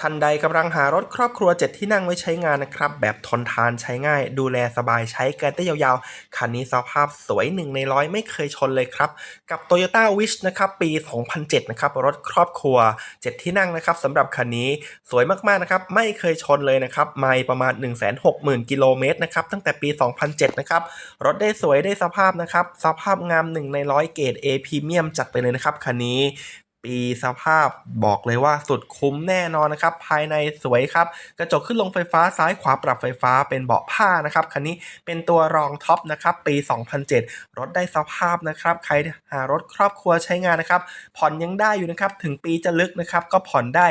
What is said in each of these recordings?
ท่านใดกำลังหารถครอบครัวเจ็ดที่นั่งไว้ใช้งานนะครับ แบบทนทานใช้ง่าย ดูแลสบายใช้กันได้ยาวๆ คันนี้สภาพสวยหนึ่งในร้อยไม่เคยชนเลยครับ กับ Toyota Wish นะครับปี 2007 นะครับ รถครอบครัว 7 ที่นั่งนะครับสำหรับคันนี้สวยมากๆนะครับ ไม่เคยชนเลยนะครับไม่ประมาณ 160,000 กิโลเมตรนะครับตั้งแต่ปี 2007 นะครับ รถได้สวยได้สภาพนะครับสภาพงามหนึ่งในร้อยเกรด A พรีเมียมจัดไปเลยนะครับคันนี้ ปีสภาพบอกเลยว่าสุดคุ้มแน่นอนนะครับ ภายในสวยครับ กระจกขึ้นลงไฟฟ้าซ้ายขวาปรับไฟฟ้าเป็นเบาะผ้านะครับ คันนี้เป็นตัวรองท็อปนะครับ ปี 2007 รถได้สภาพนะครับ ใครหารถครอบครัวใช้งานนะครับ ผ่อนยังได้อยู่นะครับ ถึงปีจะลึกนะครับ ก็ผ่อนได้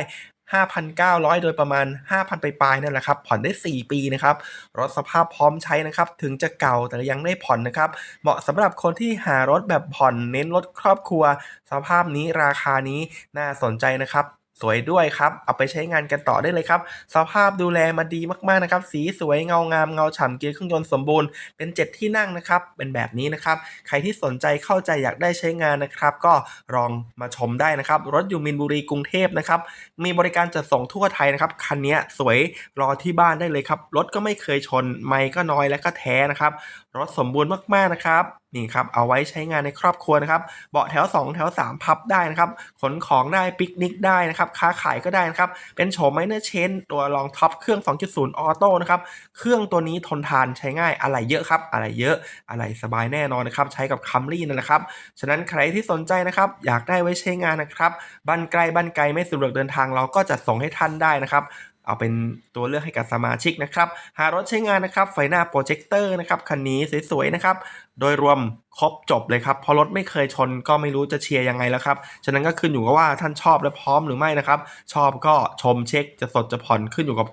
5,900 โดยประมาณ 5,000 ไปปลายๆนั่นแหละครับ ผ่อนได้ 4 ปีนะครับ รถสภาพพร้อมใช้นะครับ ถึงจะเก่าแต่ยังได้ผ่อนนะครับ เหมาะสำหรับคนที่หารถแบบผ่อนเน้นรถครอบครัว สภาพนี้ราคานี้น่าสนใจนะครับ สวยด้วยครับ เอาไปใช้งานกันต่อได้เลยครับ สภาพดูแลมาดีมากๆนะครับ สีสวยเงางามเงาฉ่ำเกียร์เครื่องยนต์สมบูรณ์ เป็นเจ็ดที่นั่งนะครับ เป็นแบบนี้นะครับ ใครที่สนใจเข้าใจอยากได้ใช้งานนะครับ ก็ลองมาชมได้นะครับ รถอยู่มินบุรีกรุงเทพนะครับ มีบริการจัดส่งทั่วไทยนะครับ คันนี้สวยรอที่บ้านได้เลยครับ รถก็ไม่เคยชน ไม่ก็น้อยและก็แท้นะครับ รถสมบูรณ์มากๆนะครับนี่ครับเอาไว้ใช้งานในครอบครัวนะครับเบาะแถว 2 แถว 3 พับได้นะครับขนของได้ปิกนิกได้นะครับค้าขายก็ได้นะครับเป็นโฉมไมเนอร์เชนตัวรองท็อปเครื่อง 2.0 ออโต้นะครับเครื่องตัวนี้ทนทานใช้ง่ายอะไรเยอะครับ อะไรเยอะอะไรสบายแน่นอนนะครับใช้กับคัมรี่นั่นแหละครับฉะนั้นใครที่สนใจนะครับอยากได้ไว้ใช้งานนะครับบ้านไกลบ้านไกลไม่สะดวกเดินทางเราก็จัดส่งให้ท่านได้นะครับ เอาเป็นตัวเลือกให้กับสมาชิกนะครับ หารถใช้งานนะครับไฟหน้าโปรเจคเตอร์นะครับคันนี้สวยๆนะครับโดยรวมครบจบเลยครับพราะรถไม่เคยชนก็ไม่รู้จะเชียร์ยังไงแล้วครับฉะนั้นก็ขึ้นอยู่กับว่าท่านชอบและพร้อมหรือไม่นะครับชอบก็ชมเช็คจะสดจะผ่อนขึ้นอยู่กับ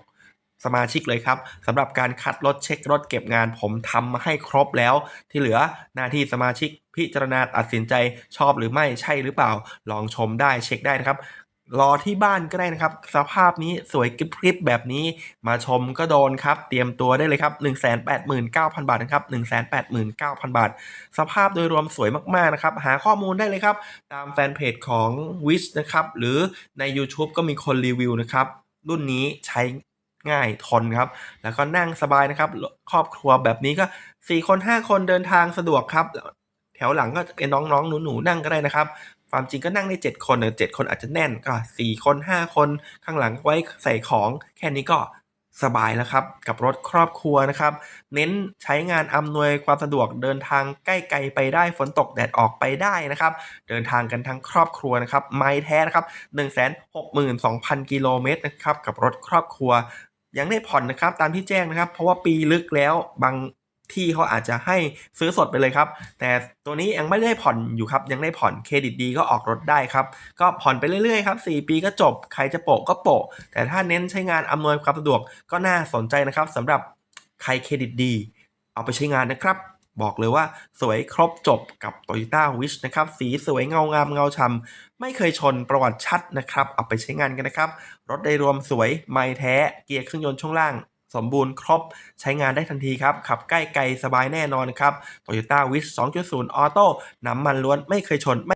สมาชิกเลยครับสำหรับการคัดรถเช็ครถเก็บงานผมทำมาให้ครบแล้ว ที่เหลือหน้าที่สมาชิกพิจารณาตัดสินใจชอบหรือไม่ใช่หรือเปล่า ลองชมได้เช็คได้นะครับ รอที่บ้านก็ได้นะครับ สภาพนี้สวยกริบกริบแบบนี้มาชมก็โดนครับ เตรียมตัวได้เลยครับ 189,000 บาทนะครับ 189,000 บาท สภาพโดยรวมสวยมากๆนะครับ หาข้อมูลได้เลยครับ ตามแฟนเพจของ Wish นะครับ หรือใน YouTube ก็มีคนรีวิวนะครับ รุ่นนี้ใช้ง่ายทนครับ แล้วก็นั่งสบายนะครับ ครอบครัวแบบนี้ก็ 4 คน 5 คนเดินทางสะดวกครับ แถวหลังก็เป็นน้องๆหนูๆนั่งก็ได้นะครับ ความจริงก็นั่งได้7คนเจ็ดคนอาจจะแน่นก็ 4 คน 5 คนข้างหลังไว้ใส่ของ แค่นี้ก็สบายแล้วครับ กับรถครอบครัวนะครับ เน้นใช้งานอำนวยความสะดวกเดินทางใกล้ไกลไปได้ฝนตกแดดออกไปได้นะครับ เดินทางกันทั้งครอบครัวนะครับ ไม่แท้นะครับ 162,000 กิโลเมตรนะครับ กับรถครอบครัว ยังได้ผ่อนนะครับ ตามที่แจ้งนะครับ เพราะว่าปีลึกแล้วบาง ที่เขาอาจจะให้ซื้อสดไปเลยครับ แต่ตัวนี้ยังไม่ได้ผ่อนอยู่ครับ ยังได้ผ่อนเครดิตดีก็ออกรถได้ครับ ก็ผ่อนไปเรื่อยๆครับ 4 ปีก็จบ ใครจะโปะก็โปะ แต่ถ้าเน้นใช้งานอำนวยความสะดวกก็น่าสนใจนะครับสำหรับใครเครดิตดี เอาไปใช้งานนะครับ บอกเลยว่าสวยครบจบกับ Toyota Wish นะครับ สีสวยเงางามเงาฉ่ำไม่เคยชนประวัติชัดนะครับ เอาไปใช้งานกันนะครับ รถได้รวมสวยไม่แท้ เกียร์เครื่องยนต์ช่วงล่าง สมบูรณ์ครบใช้งานได้ทันทีครับ ขับใกล้ไกลสบายแน่นอนครับ Toyota Wish 2.0ออโต้น้ำมันล้วนไม่เคยชน